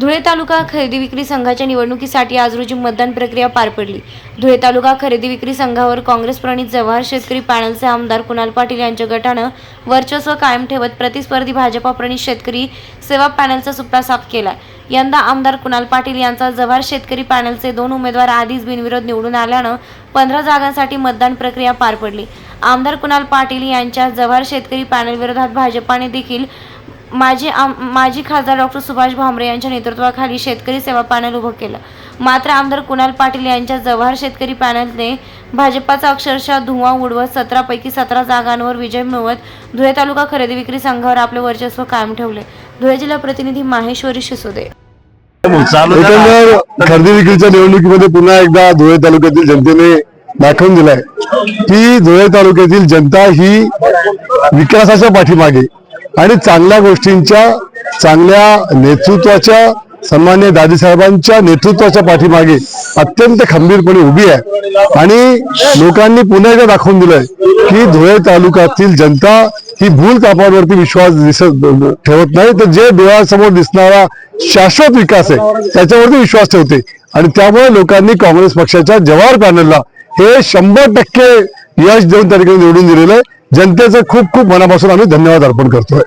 धुळे तालुका खरेदी विक्री संघाच्या निवडणुकीसाठी आज रोजी मतदान प्रक्रिया पार पडली. धुळे तालुका खरेदी विक्री संघावर काँग्रेस प्रणित जव्हार शेतकरी पॅनलचे आमदार कुणाल पाटील यांच्या गटानं वर्चस्व कायम ठेवत प्रतिस्पर्धी भाजपा प्रणित शेतकरी सेवा पॅनलचा सुप्रा साफ केला यंदा आमदार कुणाल पाटील यांचा जव्हार शेतकरी पॅनलचे दोन उमेदवार आधीच बिनविरोध निवडून आल्यानं पंधरा जागांसाठी मतदान प्रक्रिया पार पडली. आमदार कुणाल पाटील यांच्या जव्हार शेतकरी पॅनल विरोधात भाजपाने देखील माजी आम माजी खासदार डॉक्टर सुभाष भामरे यांच्या नेतृत्वाखाली शेतकरी सेवा पॅनल उभं केलं. मात्र आमदार कुणाल पाटील यांच्या जव्हार शेतकरी पॅनलने भाजपाचा अक्षरशः धुव्वा उडवत सतरापैकी सतरा जागांवर विजय मिळवत धुळे तालुका खरेदी विक्री संघावर आपले वर्चस्व कायम ठेवले. धुळे जिल्हा प्रतिनिधी माहेश्वरी शिसोदे. एकंदर खरेदी विक्रीच्या निवडणुकीमध्ये पुन्हा एकदा धुळे तालुक्यातील जनतेने दाखवून दिलाय की धुळे तालुक्यातील जनता ही विकासाच्या पाठीमागे आणि चांगल्या गोष्टींच्या चांगल्या नेतृत्वाच्या सन्मान्य दादीसाहेबांच्या नेतृत्वाच्या पाठीमागे अत्यंत खंबीरपणे उभी आहे. आणि लोकांनी पुन्हा एकदा दाखवून दिलंय की धुळे तालुक्यातील जनता ही भूल कापावरती विश्वास दिसत ठेवत नाही. तर जे डोळ्यासमोर दिसणारा शाश्वत विकास आहे त्याच्यावरती विश्वास ठेवते. आणि त्यामुळे लोकांनी काँग्रेस पक्षाच्या जवाहर पॅनलला हे शंभर टक्के यश देऊन त्या ठिकाणी निवडून दिलेलं आहे. जनतेचं खूप खूप मनापासून आम्ही धन्यवाद अर्पण करतोय.